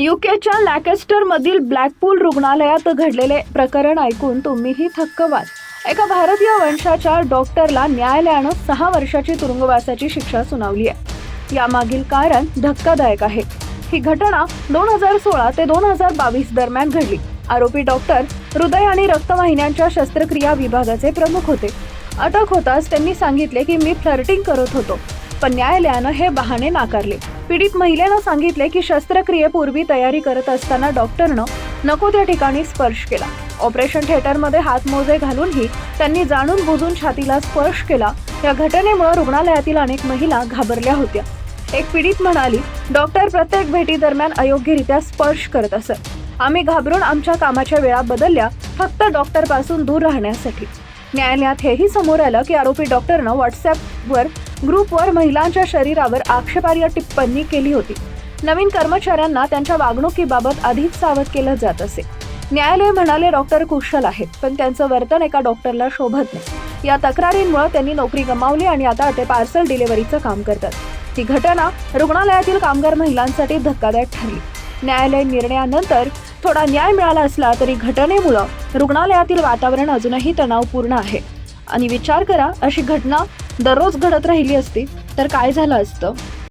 युकेच्या लॅकेस्टर मधील ब्लॅकपूल रुग्णालयात घडलेले प्रकरण ऐकून तुम्हीही थक्क व्हाल एका भारतीय वंशाच्या डॉक्टरला न्यायालयानं सहा वर्षाची तुरुंगवासाची शिक्षा सुनावली आहे. यामागील कारण धक्कादायक आहे. ही घटना दोन हजार सोळा ते दोन हजार बावीस दरम्यान घडली. आरोपी डॉक्टर हृदय आणि रक्तवाहिन्यांच्या शस्त्रक्रिया विभागाचे प्रमुख होते. अटक होताच त्यांनी सांगितले की मी फ्लर्टिंग करत होतो पण न्यायालयानं हे बहाणे नाकारले. पीडित महिलेनं सांगितले की शस्त्रक्रियेपूर्वी तयारी करत असताना डॉक्टरनं नको त्या ठिकाणी स्पर्श केला. ऑपरेशन थिएटरमध्ये हातमोजे घालूनही त्यांनी जाणून बुजून छातीला स्पर्श केला. या घटनेमुळे रुग्णालयातील अनेक महिला घाबरल्या होत्या. एक पीडित म्हणाली डॉक्टर प्रत्येक भेटीदरम्यान अयोग्यरित्या स्पर्श करत असत. आम्ही घाबरून आमच्या कामाच्या वेळा बदलल्या फक्त डॉक्टरपासून दूर राहण्यासाठी. न्यायालयात हेही समोर आलं की आरोपी डॉक्टरनं व्हॉट्सअपवर ग्रुपवर महिलांच्या शरीरावर आक्षेपार्ह टिप्पणी केली होती. नवीन कर्मचाऱ्यांना त्यांच्या वागणुकीबाबत आधीच सावध केलं जात असे. न्यायालय म्हणाले डॉक्टर कुशल आहेत पण त्यांचं वर्तन एका डॉक्टरला शोभत नाही. या तक्रारींमुळे त्यांनी नोकरी गमावली आणि आता ते पार्सल डिलिव्हरीचं काम करतात. ही घटना रुग्णालयातील कामगार महिलांसाठी धक्कादायक ठरली. न्यायालय निर्णयानंतर थोडा न्याय मिळाला असला तरी घटनेमुळं रुग्णालयातील वातावरण अजूनही तणावपूर्ण आहे. आणि विचार करा अशी घटना दररोज घडत राहिली असती तर काय झालं असतं?